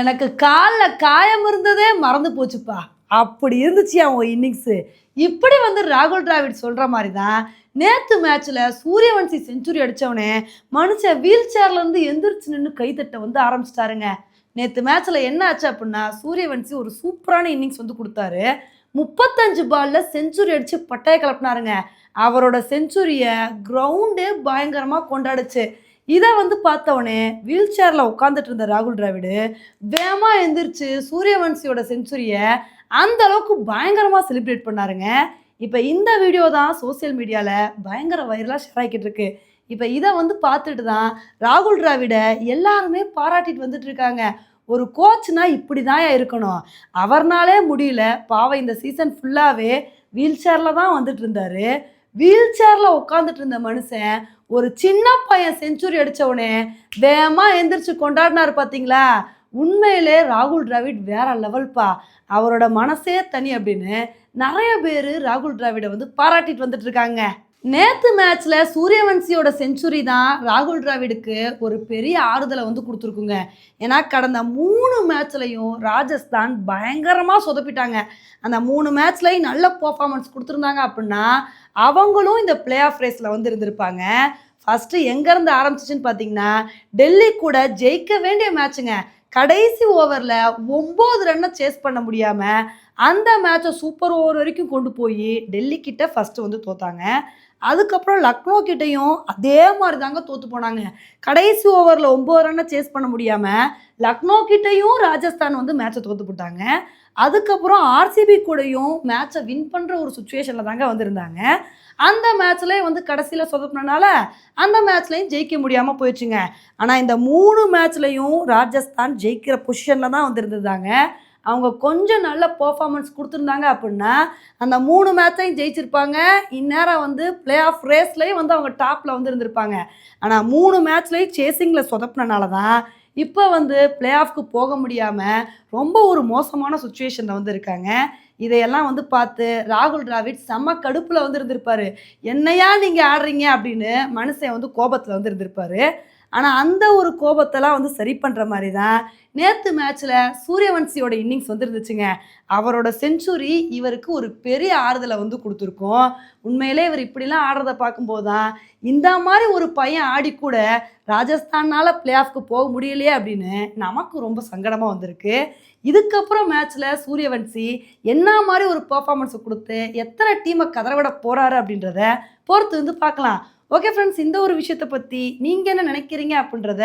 எனக்கு காலில் காயம் இருந்ததே மறந்து போச்சுப்பா. அப்படி இருந்துச்சு அவன் இன்னிங்ஸு. இப்படி வந்து ராகுல் டிராவிட் சொல்கிற மாதிரி தான் நேற்று மேட்ச்சில் சூரியவன்சி செஞ்சுரி அடித்தவனே மனுஷன் வீல் சேர்லேருந்து எந்திரிச்சு நின்று கைத்தட்ட வந்து ஆரம்பிச்சிட்டாருங்க. நேற்று மேட்ச்சில் என்ன ஆச்சு அப்படின்னா சூரியவன்சி ஒரு சூப்பரான இன்னிங்ஸ் வந்து கொடுத்தாரு. முப்பத்தஞ்சு பாலில் செஞ்சுரி அடித்து பட்டையை கிளப்பினாருங்க அவரோட செஞ்சுரியை கிரவுண்டே பயங்கரமாக கொண்டாடுச்சு. இதை வந்து பார்த்தவொடனே வீல் சேரில் உட்காந்துட்டு இருந்த ராகுல் டிராவிடு வேகமாக எழுந்திரிச்சு சூரியவன்சியோட செஞ்சுரியை அந்த அளவுக்கு பயங்கரமாக செலிப்ரேட் பண்ணாருங்க. இப்போ இந்த வீடியோ தான் சோஷியல் மீடியாவில் பயங்கர வைரலாக ஷேர் ஆகிக்கிட்டு இருக்கு. இப்போ இதை வந்து பார்த்துட்டு தான் ராகுல் டிராவிடை எல்லாருமே பாராட்டிட்டு வந்துட்டு இருக்காங்க. ஒரு கோச்னா இப்படி தான் இருக்கணும். அவர்னாலே முடியல. பாவம் இந்த சீசன் ஃபுல்லாகவே வீல் சேரில் தான் வந்துட்டு இருந்தாரு. வீல் சேரில் உட்காந்துட்டு இருந்த மனுஷன் ஒரு சின்ன பையன் செஞ்சுரி அடித்தவனே வேகமாக எந்திரிச்சு கொண்டாடினார் பார்த்தீங்களா உண்மையிலே ராகுல் டிராவிட் வேற லெவல்ப்பா அவரோட மனசே தனி அப்படின்னு நிறைய பேர் ராகுல் டிராவிடை வந்து பாராட்டிட்டு வந்துட்டு இருக்காங்க. நேற்று மேட்ச்ல சூரியவன்சியோட செஞ்சுரி தான் ராகுல் டிராவிடுக்கு ஒரு பெரிய ஆறுதலை வந்து கொடுத்துருக்குங்க. ஏன்னா கடந்த மூணு மேட்ச்லையும் ராஜஸ்தான் பயங்கரமாக சொதப்பிட்டாங்க. அந்த மூணு மேட்ச்லையும் நல்ல பர்ஃபார்மன்ஸ் கொடுத்துருந்தாங்க அப்படின்னா அவங்களும் இந்த பிளே ஆஃப் ரேஸில் வந்து இருந்திருப்பாங்க. ஃபஸ்ட்டு எங்கேருந்து ஆரம்பிச்சிச்சுன்னு பார்த்தீங்கன்னா டெல்லி கூட ஜெயிக்க வேண்டிய மேட்ச்சுங்க கடைசி ஓவரில் ஒம்பது ரன்னை சேஸ் பண்ண முடியாமல் அந்த மேட்சை சூப்பர் ஓவர் வரைக்கும் கொண்டு போய் டெல்லி கிட்ட ஃபஸ்ட்டு வந்து தோத்தாங்க. அதுக்கப்புறம் லக்னோ கிட்டேயும் அதே மாதிரி தாங்க தோற்று போனாங்க. கடைசி ஓவரில் ஒம்பது ரன்னை சேஸ் பண்ண முடியாமல் லக்னோ கிட்டேயும் ராஜஸ்தான் வந்து மேட்சை தோற்று போட்டாங்க. அதுக்கப்புறம் ஆர்சிபி கூடயும் மேட்சை வின் பண்ணுற ஒரு சுச்சுவேஷனில் தாங்க வந்திருந்தாங்க. அந்த மேட்ச்லேயே வந்து கடைசியில் சொதப்பினால அந்த மேட்ச்லையும் ஜெயிக்க முடியாமல் போயிடுச்சுங்க. ஆனால் இந்த மூணு மேட்ச்லையும் ராஜஸ்தான் ஜெயிக்கிற பொசிஷனில் தான் வந்திருந்தாங்க அவங்க கொஞ்சம் நல்ல பர்ஃபார்மன்ஸ் கொடுத்துருந்தாங்க அப்படின்னா அந்த மூணு மேட்சையும் ஜெயிச்சிருப்பாங்க. இந்நேரம் வந்து பிளே ஆஃப் ரேஸ்லேயும் வந்து அவங்க டாப்பில் வந்து இருந்திருப்பாங்க. ஆனால் மூணு மேட்ச்லேயும் சேசிங்கில் சொதப்பினால தான் இப்போ வந்து பிளே ஆஃப்க்கு போக முடியாமல் ரொம்ப ஒரு மோசமான சுச்சுவேஷனில் வந்து இருக்காங்க. இதையெல்லாம் வந்து பார்த்து ராகுல் டிராவிட் செம்ம கடுப்பில் வந்து இருந்திருப்பார். என்னையா நீங்கள் ஆடுறீங்க? அப்படின்னு மனுஷன் வந்து கோபத்தில் வந்து இருந்திருப்பார். ஆனால் அந்த ஒரு கோபத்தெல்லாம் வந்து சரி பண்ணுற மாதிரி தான் நேற்று மேட்ச்சில் சூரியவன்சியோட இன்னிங்ஸ் வந்துருந்துச்சுங்க. அவரோட செஞ்சுரி இவருக்கு ஒரு பெரிய ஆறுதலை வந்து கொடுத்துருக்கோம். உண்மையிலே இவர் இப்படிலாம் ஆடுறத பார்க்கும்போது தான் இந்த மாதிரி ஒரு பையன் ஆடி கூட ராஜஸ்தானால் பிளே ஆஃப்க்கு போக முடியலையே அப்படின்னு நமக்கு ரொம்ப சங்கடமாக வந்திருக்கு. இதுக்கப்புறம் மேட்ச்சில் சூரியவன்சி என்ன மாதிரி ஒரு பர்ஃபார்மன்ஸை கொடுத்து எத்தனை டீமை கதறவிட போகிறாரு அப்படின்றத பொறுத்து வந்து பார்க்கலாம். ஓகே ஃப்ரெண்ட்ஸ் இந்த ஒரு விஷயத்தை பற்றி நீங்கள் என்ன நினைக்கிறீங்க அப்படின்றத